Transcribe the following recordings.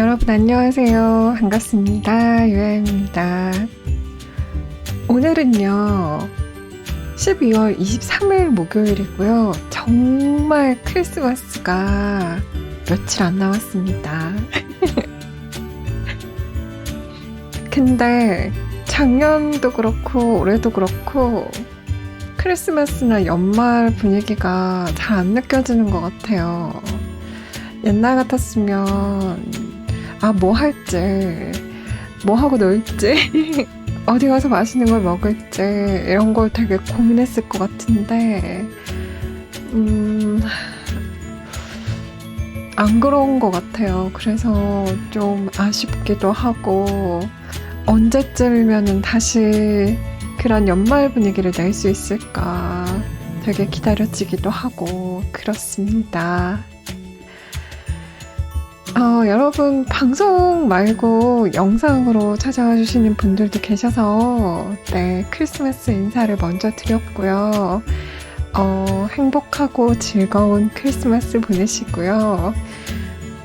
여러분 안녕하세요. 반갑습니다. 유아입니다. 오늘은요. 12월 23일 목요일이고요. 정말 크리스마스가 며칠 안 남았습니다. 근데 작년도 그렇고 올해도 그렇고 크리스마스나 연말 분위기가 잘 안 느껴지는 것 같아요. 옛날 같았으면 아, 뭐 할지, 뭐 하고 놀지, 어디 가서 맛있는 걸 먹을지, 이런 걸 되게 고민했을 것 같은데, 음, 안 그런 것 같아요. 그래서 좀 아쉽기도 하고, 언제쯤이면 다시 그런 연말 분위기를 낼 수 있을까 되게 기다려지기도 하고, 그렇습니다. 어, 여러분, 방송 말고 영상으로 찾아와 주시는 분들도 계셔서, 네, 크리스마스 인사를 먼저 드렸고요. 어, 행복하고 즐거운 크리스마스 보내시고요.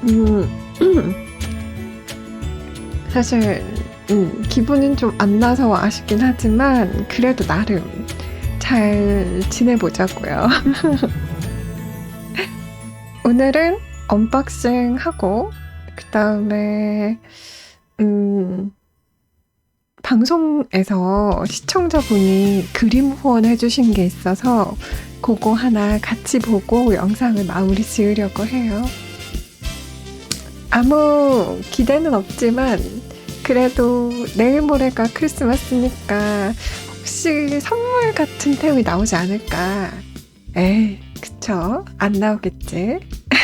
음, 사실, 음, 기분은 좀 안 나서 아쉽긴 하지만, 그래도 나름 잘 지내보자고요. 오늘은 언박싱 하고 그 다음에 음 방송에서 시청자분이 그림 후원해 주신 게 있어서 그거 하나 같이 보고 영상을 마무리 지으려고 해요. 아무 기대는 없지만 그래도 내일 모레가 크리스마스니까 혹시 선물 같은 태움이 나오지 않을까. 에이, 그쵸? 안 나오겠지?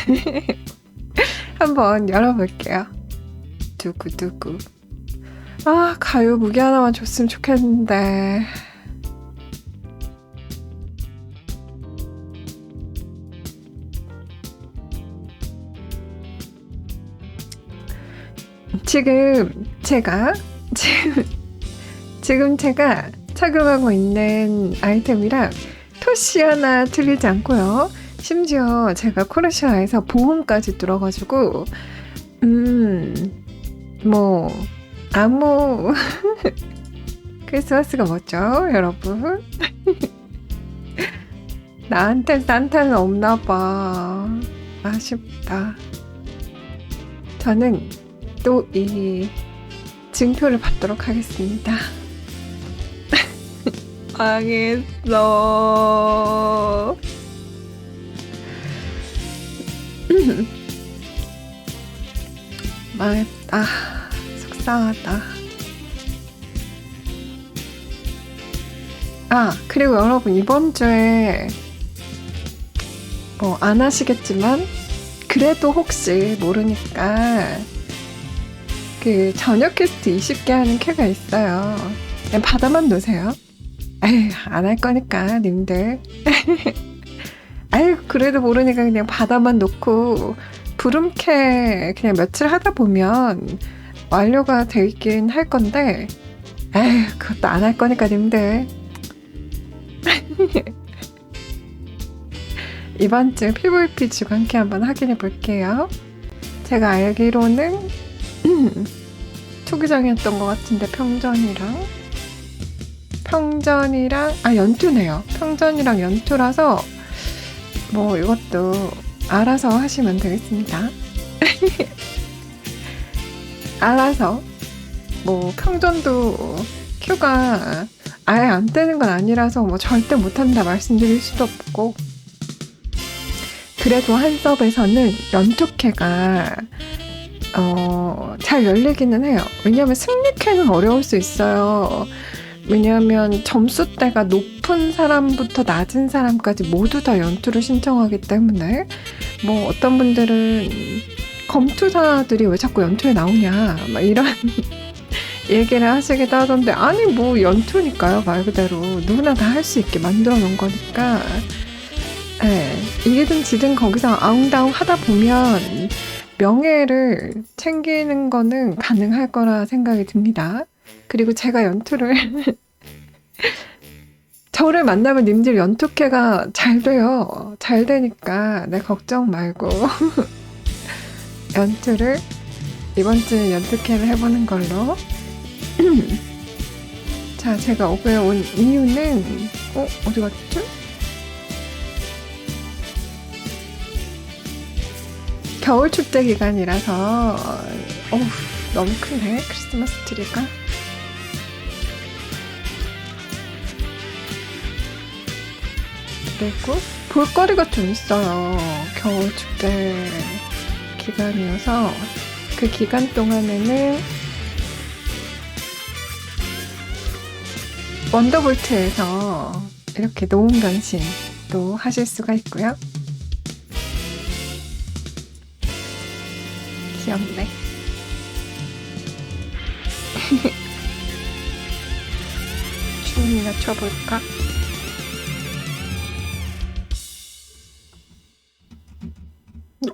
한번 열어볼게요. 두구두구. 아, 가요 무기 하나만 줬으면 좋겠는데. 지금 제가 지금 지금 제가 착용하고 있는 아이템이랑 토시 하나 틀리지 않고요. 심지어 제가 코르시아에서 보험까지 뚫어가지고 음 뭐 아무. 크리스마스가 뭐죠 여러분? 나한테 산타는 없나봐. 아쉽다. 저는 또 이 증표를 받도록 하겠습니다. 망했어 망했다. 속상하다. 아, 그리고 여러분, 이번 주에, 뭐, 안 하시겠지만, 그래도 혹시 모르니까, 그, 저녁 퀘스트 20개 하는 캐가 있어요. 그냥 받아만 놓으세요. 에휴, 안 할 거니까, 님들. 아유, 그래도 모르니까 그냥 바다만 놓고 부름캐 그냥 며칠 하다 보면 완료가 되긴 할 건데, 에휴, 그것도 안 할 거니까 님들. 이번 주 PVP 주간캐 한번 확인해 볼게요. 제가 알기로는 투기장이었던 것 같은데 평전이랑 평전이랑 아 연투네요. 평전이랑 연투라서 뭐 이것도 알아서 하시면 되겠습니다. 알아서 뭐 평전도 큐가 아예 안 뜨는 건 아니라서 뭐 절대 못한다 말씀드릴 수도 없고 그래도 한 섭에서는 연투캐가 어, 잘 열리기는 해요. 왜냐하면 승리캐는 어려울 수 있어요. 왜냐하면 점수대가 높은 사람부터 낮은 사람까지 모두 다 연투를 신청하기 때문에 뭐 어떤 분들은 검투사들이 왜 자꾸 연투에 나오냐 막 이런 얘기를 하시기도 하던데 아니 뭐 연투니까요 말 그대로. 누구나 다 할 수 있게 만들어 놓은 거니까. 네, 이기든 지든 거기서 아웅다웅 하다 보면 명예를 챙기는 거는 가능할 거라 생각이 듭니다. 그리고 제가 연투를 저를 만나면 님들 연투회가 잘 돼요. 잘 되니까 내 걱정 말고 연투를 이번 주에 연습회를 해보는 걸로. 자, 제가 오브에 온 이유는, 어, 어디 갔죠? 겨울 축제 기간이라서, 어우, 너무 크네, 크리스마스 트리가. 그리고 볼거리가 좀 있어요. 겨울 축제 기간이어서 그 기간 동안에는 원더볼트에서 이렇게 노은 변신도 하실 수가 있고요. 귀엽네. 춤이나 춰볼까?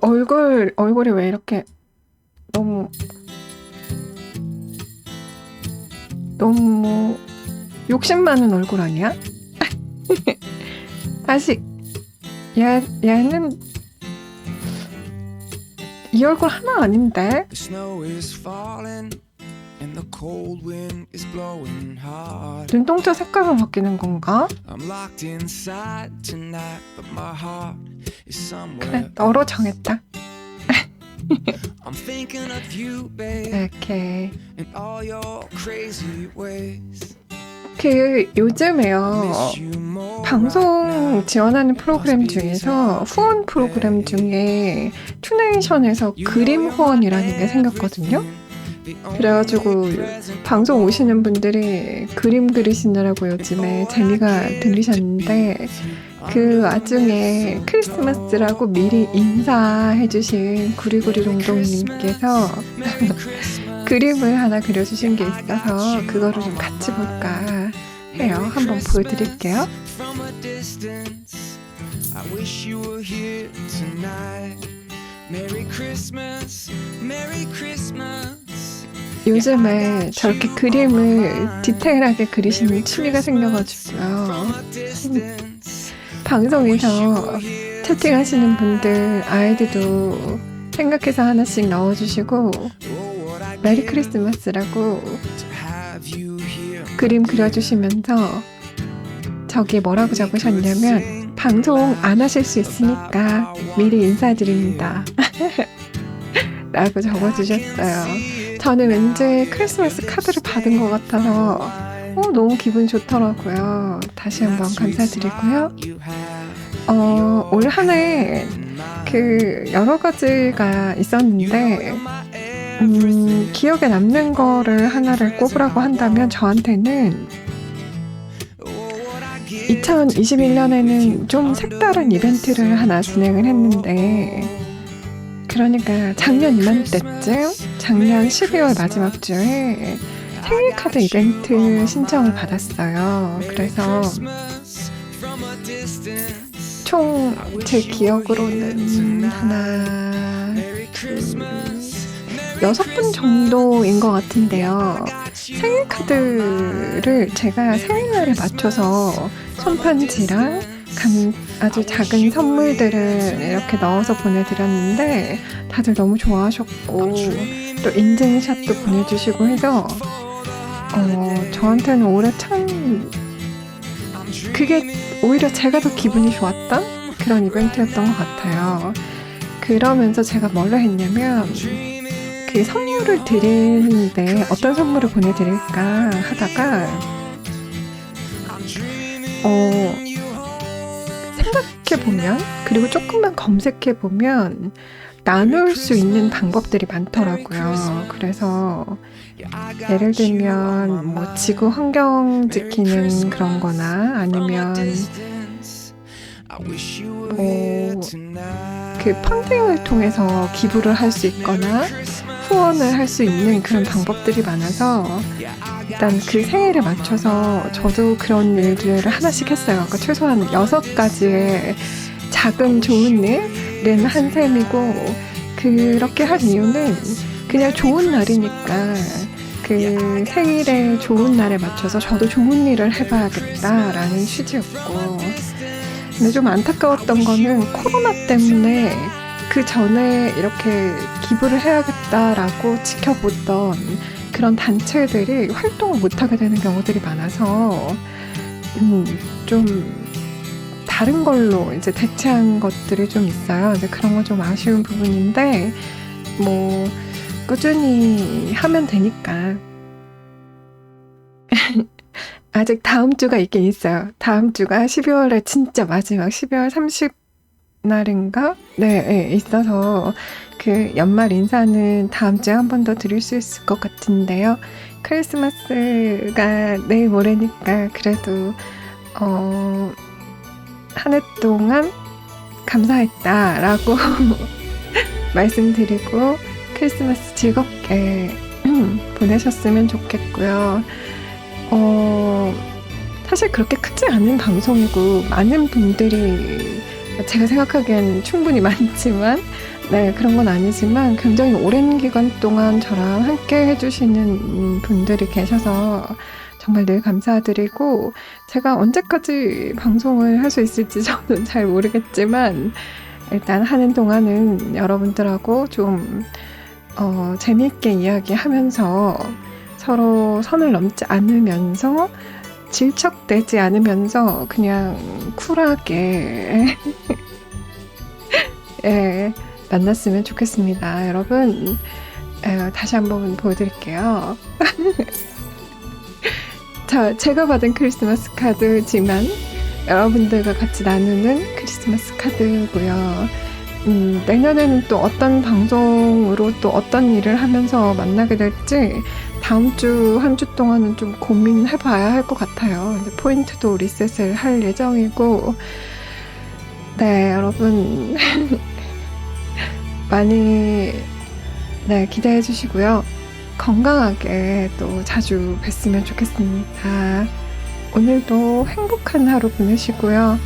얼굴, 얼굴이 왜 이렇게 너무, 너무 욕심 많은 얼굴 아니야? 다시, 얘, 얘는 이 얼굴 하나 아닌데? 눈동자 색깔만 바뀌는 건가? 그래, 너로 정했다. 이렇게. 그, 요즘에요. 방송. 지원하는 프로그램 중에서 후원 프로그램 중에 투네이션에서 그림 후원이라는 게 생겼거든요. 그래가지고 방송 오시는 분들이 그림 그리시느라고 요즘에 재미가 들리셨는데 그 와중에 크리스마스라고 미리 인사해주신 구리구리 롱동님께서 그림을 하나 그려주신 게 있어서 그거를 좀 같이 볼까 해요. 한번 보여드릴게요. Merry. 요즘에 저렇게 그림을 디테일하게 그리시는 취미가 생겨가지고요. Distance, 방송에서 채팅하시는 분들 아이디도 생각해서 하나씩 넣어주시고 메리 크리스마스라고. 그림 그려주시면서 저기 뭐라고 적으셨냐면 방송 안 하실 수 있으니까 미리 인사드립니다. 라고 적어주셨어요. 저는 왠지 크리스마스 카드를 받은 것 같아서 어, 너무 기분 좋더라고요. 다시 한번 감사드리고요. 어, 올 한 해 그 여러 가지가 있었는데 음, 기억에 남는 거를 하나를 꼽으라고 한다면 저한테는 2021년에는 좀 색다른 이벤트를 하나 진행을 했는데 그러니까 작년 이맘때쯤 작년 12월 마지막 주에 생일 카드 이벤트 신청을 받았어요. 그래서 총 제 기억으로는 하나, 둘, 여섯 분 정도인 것 같은데요. 생일 카드를 제가 생일날에 맞춰서 손편지랑 간- 아주 작은 선물들을 이렇게 넣어서 보내드렸는데 다들 너무 좋아하셨고 또 인증샷도 보내주시고 해서 어, 저한테는 올해 참 그게 오히려 제가 더 기분이 좋았던 그런 이벤트였던 것 같아요. 그러면서 제가 뭘 했냐면 그 선물을 드리는데 어떤 선물을 보내드릴까 하다가 어 생각 해 보면 그리고 조금만 검색해 보면 나눌 수 있는 방법들이 많더라고요. 그래서 예를 들면 뭐 지구 환경 지키는 그런 거나 아니면 뭐그 펀딩을 통해서 기부를 할 수 있거나 후원을 할 수 있는 그런 방법들이 많아서 일단 그 생일에 맞춰서 저도 그런 일들을 하나씩 했어요. 그러니까 최소한 여섯 가지의 작은 좋은 일은 한 셈이고 그렇게 한 이유는 그냥 좋은 날이니까 그 생일에 좋은 날에 맞춰서 저도 좋은 일을 해봐야겠다라는 취지였고 근데 좀 안타까웠던 거는 코로나 때문에 그 전에 이렇게 기부를 해야겠다라고 지켜보던 그런 단체들이 활동을 못하게 되는 경우들이 많아서 음, 좀 다른 걸로 이제 대체한 것들이 좀 있어요. 이제 그런 거좀 아쉬운 부분인데 뭐 꾸준히 하면 되니까 아직 다음 주가 있긴 있어요. 다음 주가 12월에 진짜 마지막 12월 30 날인가? 네, 네, 있어서 그 연말 인사는 다음 주에 한 번 더 드릴 수 있을 것 같은데요. 크리스마스가 내일 모레니까 그래도 어, 한 해 동안 감사했다라고 말씀드리고 크리스마스 즐겁게 보내셨으면 좋겠고요. 어, 사실 그렇게 크지 않은 방송이고 많은 분들이 제가 생각하기엔 충분히 많지만 네 그런 건 아니지만 굉장히 오랜 기간 동안 저랑 함께 해주시는 분들이 계셔서 정말 늘 감사드리고 제가 언제까지 방송을 할 수 있을지 저는 잘 모르겠지만 일단 하는 동안은 여러분들하고 좀 어, 재미있게 이야기하면서 서로 선을 넘지 않으면서 질척대지 않으면서 그냥 쿨하게 예, 만났으면 좋겠습니다. 여러분 에, 다시 한번 보여드릴게요. 자, 제가 받은 크리스마스 카드지만 여러분들과 같이 나누는 크리스마스 카드고요. 음, 내년에는 또 어떤 방송으로 또 어떤 일을 하면서 만나게 될지 다음 주한주 동안은 좀 고민해 봐야 할 것 같아요. 이제 포인트도 리셋을 할 예정이고, 네, 여러분. 많이, 네, 기대해 주시고요. 건강하게 또 자주 뵀으면 좋겠습니다. 오늘도 행복한 하루 보내시고요.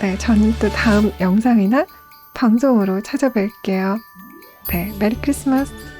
네, 저는 또 다음 영상이나 방송으로 찾아뵐게요. 네, 메리 크리스마스!